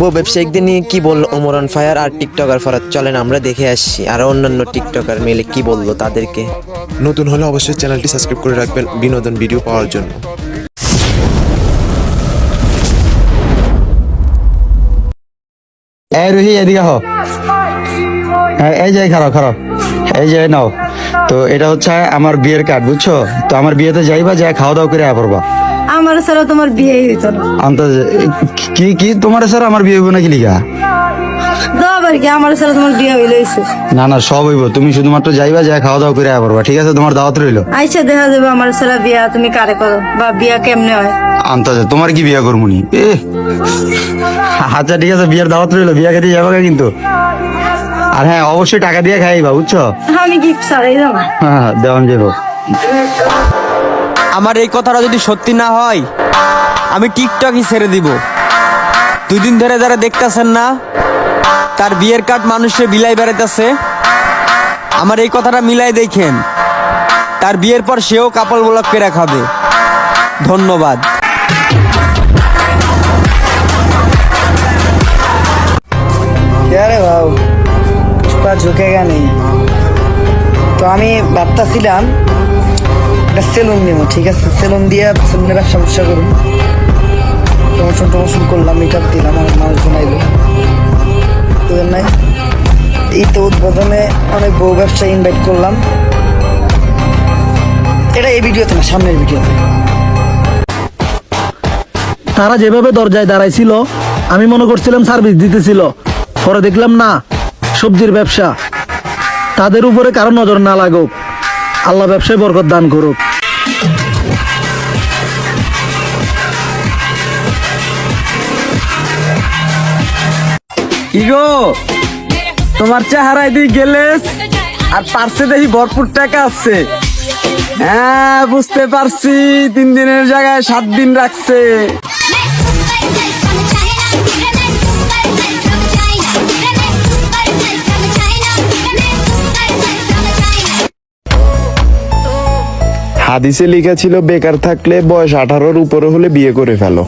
বউ ব্যবসায়িকদের নিয়ে কি বলল ওমরন ফায়ার আর টিকটকার ফরাত চলেন আমরা দেখে আসছি। আর অন্যান্য টিকটকার মেলে কি বলল তাদেরকে? নতুন হলে অবশ্যই চ্যানেলটি সাবস্ক্রাইব করে রাখবেন বিনোদন ভিডিও পাওয়ার জন্য। এই রুহি এদিকে হো হ্যাঁ, এই যে খারাপ খারাপ এই যে নাও। তো এটা হচ্ছে আমার বিয়ের কার্ড বুঝছ? তো আমার বিয়েতে যাইবা যা খাওয়া দাওয়া করে পড়বা। আমার ছাড়া তোমার বিয়ে হইতো না। আন্তাজ কি কি? তোমার স্যার আমার বিয়ে হইব নাকি লিখা দাবার কি আমার ছাড়া তোমার বিয়ে হইলে না না সব হইব। তুমি শুধুমাত্র যাইবা যা খাওয়া দাওয়া করে পড়বা। ঠিক আছে তোমার দাওয়াত রইল। আইসা দেখা যাবে আমার ছাড়া বিয়া তুমি কারে করো? বা বিয়া কেমনে হয়? আন্তাজ তোমার কি বিয়ে করবনি এ আচ্ছা ঠিক আছে বিয়ের দাওয়াত রইল। বিয়ে খেতে যাবে কিন্তু? আর হ্যাঁ অবশ্যই টাকা দিয়ে খাইবা বুঝছ? আমি কি ছাড়াই যাব হ্যাঁ দেওয়ান যাব আমার এই কথাটা যদি সত্যি না হয়, আমি টিকটকই ছেড়ে দিব। দুদিন ধরে যারা দেখতেছেন না, তার বিয়ের কার্ড মানুষে বিলাই বেড়াইতেছে। আমার এই কথাটা মিলাই দেখেন। তার বিয়ের পর সেও কাপড় ব্লক করে খাবে। ধন্যবাদ। বাবু? পুষ্পা নেই তো আমি ভাবতেছিলাম একটা সেলুন দিব ঠিক আছে? সেলুন দিয়ে সেলুনের ব্যবসা ব্যবসা করুন প্রমোশন টমোশন করলাম মেকআপ দিলাম, আমার মানুষজন আইলো। নাই? এই তো উদ্বোধনে অনেক বউ ব্যবসা ইনভাইট করলাম। এটা এই ভিডিওতে না সামনের ভিডিওতে তারা যেভাবে দরজায় দাঁড়াইছিল, আমি মনে করছিলাম সার্ভিস দিতেছিল। পরে দেখলাম না, সবজির ব্যবসা। তাদের উপরে কারও নজর না লাগুক। আল্লাহ ব্যবসায় বরকত দান করুক ইগো তোমার চেহারায় দিয়ে গেলে আর পার্সে দেখি ভরপুর টাকা আছে হ্যাঁ বুঝতে পারছি তিন দিনের জায়গায় সাত দিন রাখছে হাদিসে লেখা ছিল বেকার থাকলে বয়স আঠারোর উপরে হলে বিয়ে করে ফেলো।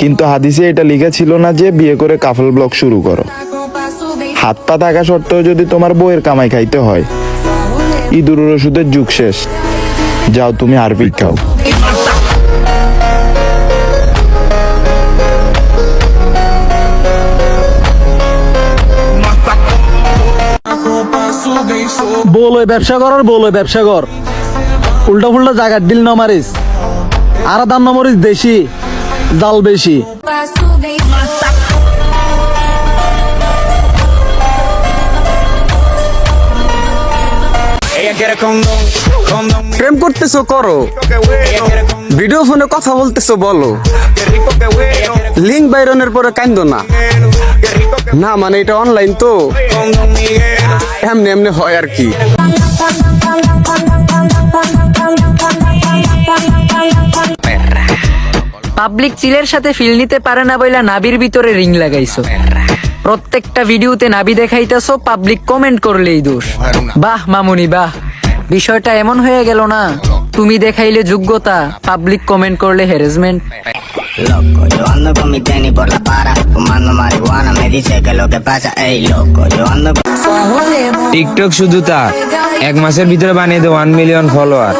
কিন্তু হাদিসে এটা লেখা ছিল না যে, বিয়ে করে কাফল ব্লক শুরু করো। হাত পা থাকা সত্ত্বেও যদি তোমার বইয়ের কামাই খাইতে হয়, ইঁদুর ওষুধের যুগ শেষ। যাও তুমি আরবি খাও। বল ব্যবসা কর আর বল ব্যবসা কর। উল্টা ফুল্টা জায়গার ডিল ন মারিস। আর দাম ন মরিস, দেশি জাল বেশি। প্রেম করতেছো, করো। ভিডিও ফোনে কথা বলতেছো, বলো। লিঙ্ক বাইরনের পরে কান্দো না। না মানে এটা অনলাইন তো। এমনি এমনি হয় আর কি। পাবলিক চিলের সাথে ফিল নিতে পারে না বইলা নাবির ভিতরে রিং লাগাইছো। প্রত্যেকটা ভিডিওতে নাবি দেখাইতেছো, পাবলিক কমেন্ট করলেই দোষ। বাহ, মামুনি, বাহ। বিষয়টা এমন হয়ে গেল না, তুমি দেখাইলে যোগ্যতা, পাবলিক কমেন্ট করলে হ্যারাসমেন্ট. টিকটক শুধু তার এক মাসের ভিতরে বানিয়ে দেয় ওয়ান মিলিয়ন ফলোয়ার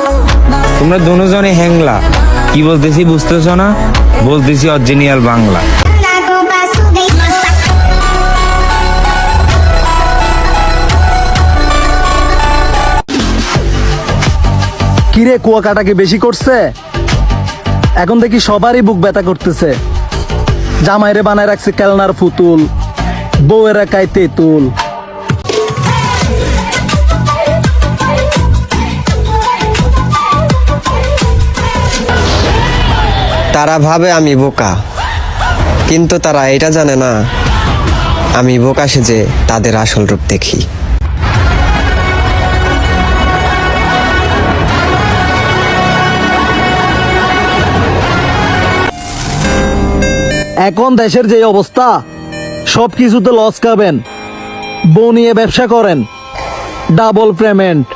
তোমরা দুজনে হ্যাংলা কি বলতেছি বুঝতেছো না? বলতেছি অরিজিনাল বাংলা। কিরে কুয়াকাটা কি বেশি করছে? এখন দেখি সবারই বুক ব্যথা করতেছে। জামাইরে বানায় রাখছে কেলনার ফুতুল বউয়েরা কায় তেঁতুল। তারা ভাবে আমি বোকা। কিন্তু তারা এটা জানে না, আমি বোকা সেজে তাদের আসল রূপ দেখি। এখন দেশের যে অবস্থা সব কিছুতে লস খাবেন বউ নিয়ে ব্যবসা করেন ডাবল পেমেন্ট